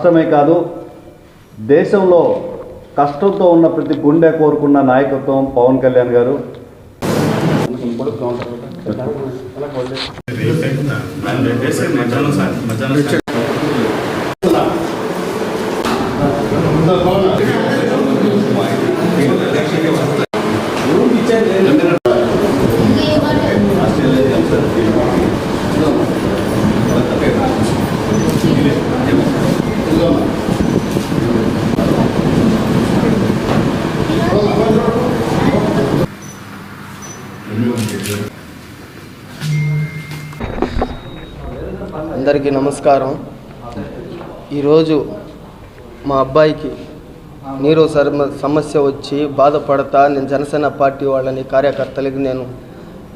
రాష్ట్రమే కాదు దేశంలో కష్టంతో ఉన్న ప్రతి గుండె కోరుకున్న నాయకత్వం పవన్ కళ్యాణ్ గారు. అందరికీ నమస్కారం. ఈరోజు మా అబ్బాయికి నీరు సమస్య వచ్చి బాధపడతా నేను జనసేన పార్టీ వాళ్ళని కార్యకర్తలకి నేను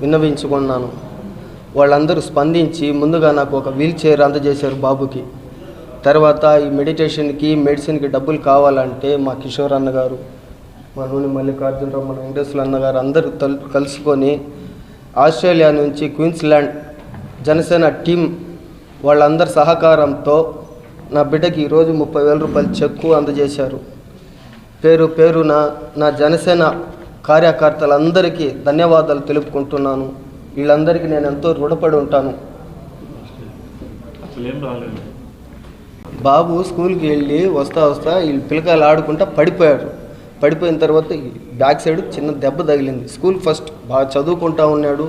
విన్నవించుకున్నాను. వాళ్ళందరూ స్పందించి ముందుగా నాకు ఒక వీల్ చైర్ అందజేశారు బాబుకి. తర్వాత ఈ మెడిటేషన్కి మెడిసిన్కి డబ్బులు కావాలంటే మా కిషోర్ అన్నగారు మా నూనె మల్లికార్జునరావు మన వెంకటేశ్వర అన్నగారు అందరూ తల్ కలుసుకొని ఆస్ట్రేలియా నుంచి క్వీన్స్లాండ్ జనసేన టీం వాళ్ళందరి సహకారంతో నా బిడ్డకి ఈరోజు ముప్పై వేల రూపాయల చెక్కు అందజేశారు. పేరు పేరున నా జనసేన కార్యకర్తలందరికీ ధన్యవాదాలు తెలుపుకుంటున్నాను. వీళ్ళందరికీ నేను ఎంతో రుణపడి ఉంటాను. బాబు స్కూల్కి వెళ్ళి వస్తా వస్తా వీళ్ళు పిల్లకాయలు ఆడుకుంటా పడిపోయాడు పడిపోయిన తర్వాత బ్యాక్ సైడ్ చిన్న దెబ్బ తగిలింది. స్కూల్ ఫస్ట్ బాగా చదువుకుంటా ఉన్నాడు.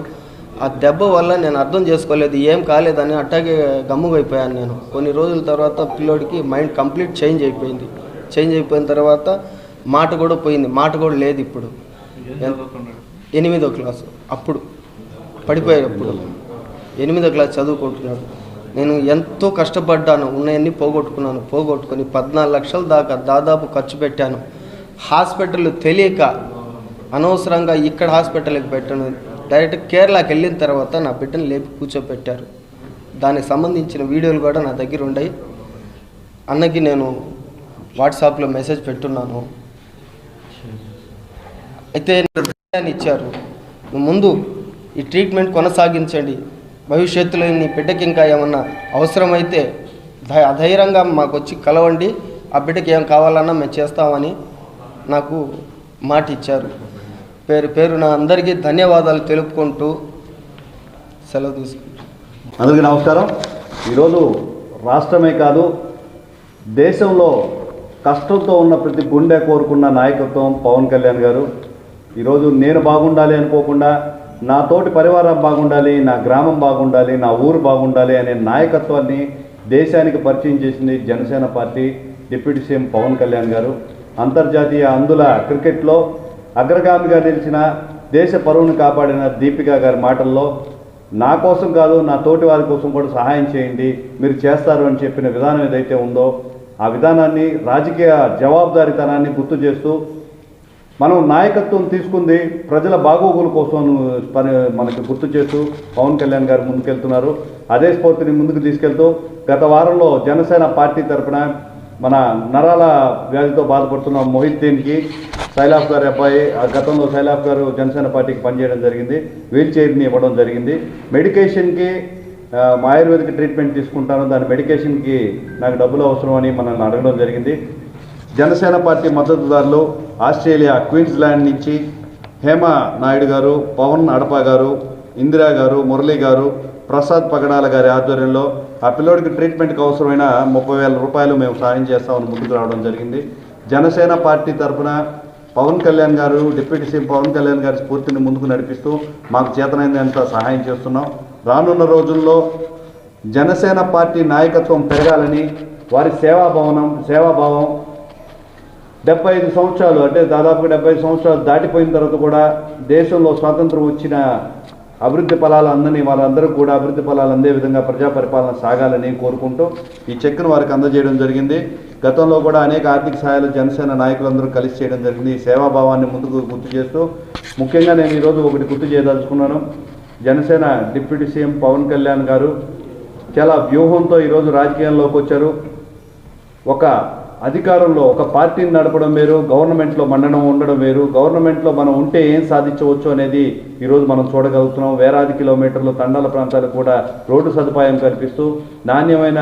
ఆ దెబ్బ వల్ల నేను అర్థం చేసుకోలేదు ఏం కాలేదని అట్టాగే గమ్ముగైపోయాను నేను. కొన్ని రోజుల తర్వాత పిల్లోడికి మైండ్ కంప్లీట్ చేంజ్ అయిపోయింది. చేంజ్ అయిపోయిన తర్వాత మాట కూడా పోయింది. మాట కూడా లేదు ఇప్పుడు. ఎనిమిదో క్లాసు అప్పుడు పడిపోయేటప్పుడు ఎనిమిదో క్లాస్ చదువుకుంటున్నాడు. నేను ఎంతో కష్టపడ్డాను. ఉన్నాయన్నీ పోగొట్టుకున్నాను. పోగొట్టుకొని పద్నాలుగు లక్షల దాకా దాదాపు ఖర్చు పెట్టాను. హాస్పిటల్ తెలియక అనవసరంగా ఇక్కడ హాస్పిటల్కి పెట్టను. డైరెక్ట్ కేరళకి వెళ్ళిన తర్వాత నా బిడ్డను లేపి కూర్చోపెట్టారు. దానికి సంబంధించిన వీడియోలు కూడా నా దగ్గర ఉన్నాయి అన్నకి నేను వాట్సాప్లో మెసేజ్ పెట్టున్నాను. అయితే ధైర్యాన్ని ఇచ్చారు. ముందు ఈ ట్రీట్మెంట్ కొనసాగించండి. భవిష్యత్తులో నీ బిడ్డకి ఇంకా ఏమన్నా అవసరమైతే ధై- అధైర్యంగా మాకు వచ్చి కలవండి. ఆ బిడ్డకి ఏం కావాలన్నా మేము చేస్తామని నాకు మాట ఇచ్చారు. పేరు పేరు నా అందరికీ ధన్యవాదాలు తెలుపుకుంటూ సెలవు తీసుకుంటాను అందరికీ నమస్కారం. ఈరోజు రాష్ట్రమే కాదు దేశంలో కష్టంతో ఉన్న ప్రతి గుండె కోరుకున్న నాయకత్వం పవన్ కళ్యాణ్ గారు. ఈరోజు నేను బాగుండాలి అనుకోకుండా నా తోటి పరివారం బాగుండాలి నా గ్రామం బాగుండాలి నా ఊరు బాగుండాలి అనే నాయకత్వాన్ని దేశానికి పరిచయం చేసింది Janasena party deputy CM Pawan Kalyan garu. అంతర్జాతీయ అందుల క్రికెట్లో అగ్రగామిగా నిలిచిన దేశ పరువును కాపాడిన దీపిక గారి మాటల్లో నా కోసం కాదు నా తోటి వారి కోసం కూడా సహాయం చేయండి మీరు చేస్తారు అని చెప్పిన విధానం ఏదైతే ఉందో ఆ విధానాన్ని రాజకీయ జవాబుదారీతనాన్ని గుర్తు చేస్తూ మనం నాయకత్వం తీసుకుంది ప్రజల బాగోగుల కోసం పని మనకి గుర్తు చేస్తూ పవన్ కళ్యాణ్ గారు ముందుకెళ్తున్నారు. అదే స్ఫూర్తిని ముందుకు తీసుకెళ్తూ గత వారంలో జనసేన పార్టీ తరఫున మన నరాల వ్యాధితో బాధపడుతున్న మొహిద్దీన్కి శైలాఫ్ గారి అబ్బాయి ఆ గతంలో శైలాఫ్ గారు జనసేన పార్టీకి పనిచేయడం జరిగింది వీల్ చైర్ని ఇవ్వడం జరిగింది. మెడికేషన్కి మా ఆయుర్వేదిక్ ట్రీట్మెంట్ తీసుకుంటాను దాని మెడికేషన్కి నాకు డబ్బులు అవసరం అని మనల్ని అడగడం జరిగింది. జనసేన పార్టీ మద్దతుదారులు ఆస్ట్రేలియా క్వీన్స్లాండ్ నుంచి హేమ నాయుడు గారు పవన్ అడప గారు ఇందిరా గారు మురళీ గారు ప్రసాద్ పగడాల గారి ఆధ్వర్యంలో ఆ పిల్లోడికి ట్రీట్మెంట్కి అవసరమైన ముప్పై వేల రూపాయలు మేము సాయం చేస్తామని ముందుకు రావడం జరిగింది. జనసేన పార్టీ తరఫున పవన్ కళ్యాణ్ గారు డిప్యూటీ సీఎం పవన్ కళ్యాణ్ గారి స్ఫూర్తిని ముందుకు నడిపిస్తూ మాకు చేతనైనంత సహాయం చేస్తున్నాం. రానున్న రోజుల్లో జనసేన పార్టీ నాయకత్వం పెరగాలని వారి సేవాభవనం సేవాభావం డెబ్బై ఐదు సంవత్సరాలు అంటే దాదాపుగా డెబ్బై ఐదు సంవత్సరాలు దాటిపోయిన తర్వాత కూడా దేశంలో స్వాతంత్రం వచ్చిన అభివృద్ధి ఫలాలు అందని వాళ్ళందరూ కూడా అభివృద్ధి ఫలాలు అందే విధంగా ప్రజా పరిపాలన సాగాలని కోరుకుంటూ ఈ చెక్కును వారికి అందజేయడం జరిగింది. గతంలో కూడా అనేక ఆర్థిక సహాయాలు జనసేన నాయకులందరూ కలిసి చేయడం జరిగింది. ఈ సేవాభావాన్ని ముందుకు గుర్తు చేస్తూ ముఖ్యంగా నేను ఈరోజు ఒకటి గుర్తు చేయదలుచుకున్నాను. జనసేన డిప్యూటీ సీఎం పవన్ కళ్యాణ్ గారు చాలా వ్యూహంతో ఈరోజు రాజకీయాల్లోకి వచ్చారు. ఒక అధికారంలో ఒక పార్టీని నడపడం వేరు గవర్నమెంట్లో మండడం ఉండడం వేరు. గవర్నమెంట్లో మనం ఉంటే ఏం సాధించవచ్చు అనేది ఈరోజు మనం చూడగలుగుతున్నాం. వేలాది కిలోమీటర్లు తండాల ప్రాంతాలు కూడా రోడ్డు సదుపాయం కల్పిస్తూ నాణ్యమైన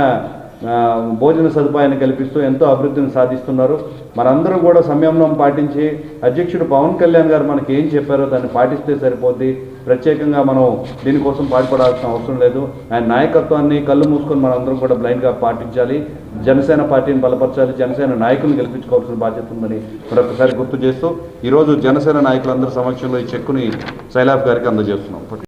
భోజన సదుపాయాన్ని కల్పిస్తూ ఎంతో అభివృద్ధిని సాధిస్తున్నారు. మనందరం కూడా సంయమనం పాటించి అధ్యక్షుడు పవన్ కళ్యాణ్ గారు మనకి ఏం చెప్పారో దాన్ని పాటిస్తే సరిపోద్ది. ప్రత్యేకంగా మనం దీనికోసం పాటుపడాల్సిన అవసరం లేదు. ఆయన నాయకత్వాన్ని కళ్ళు మూసుకొని మనందరం కూడా బ్లైండ్గా పాటించాలి. జనసేన పార్టీని బలపరచాలి. జనసేన నాయకులను గెలిపించుకోవాల్సిన బాధ్యత ఉందని మరొకసారి గుర్తు చేస్తూ ఈరోజు జనసేన నాయకులందరి సమక్షంలో ఈ చెక్కుని శైలాఫ్ గారికి అందజేస్తున్నాం.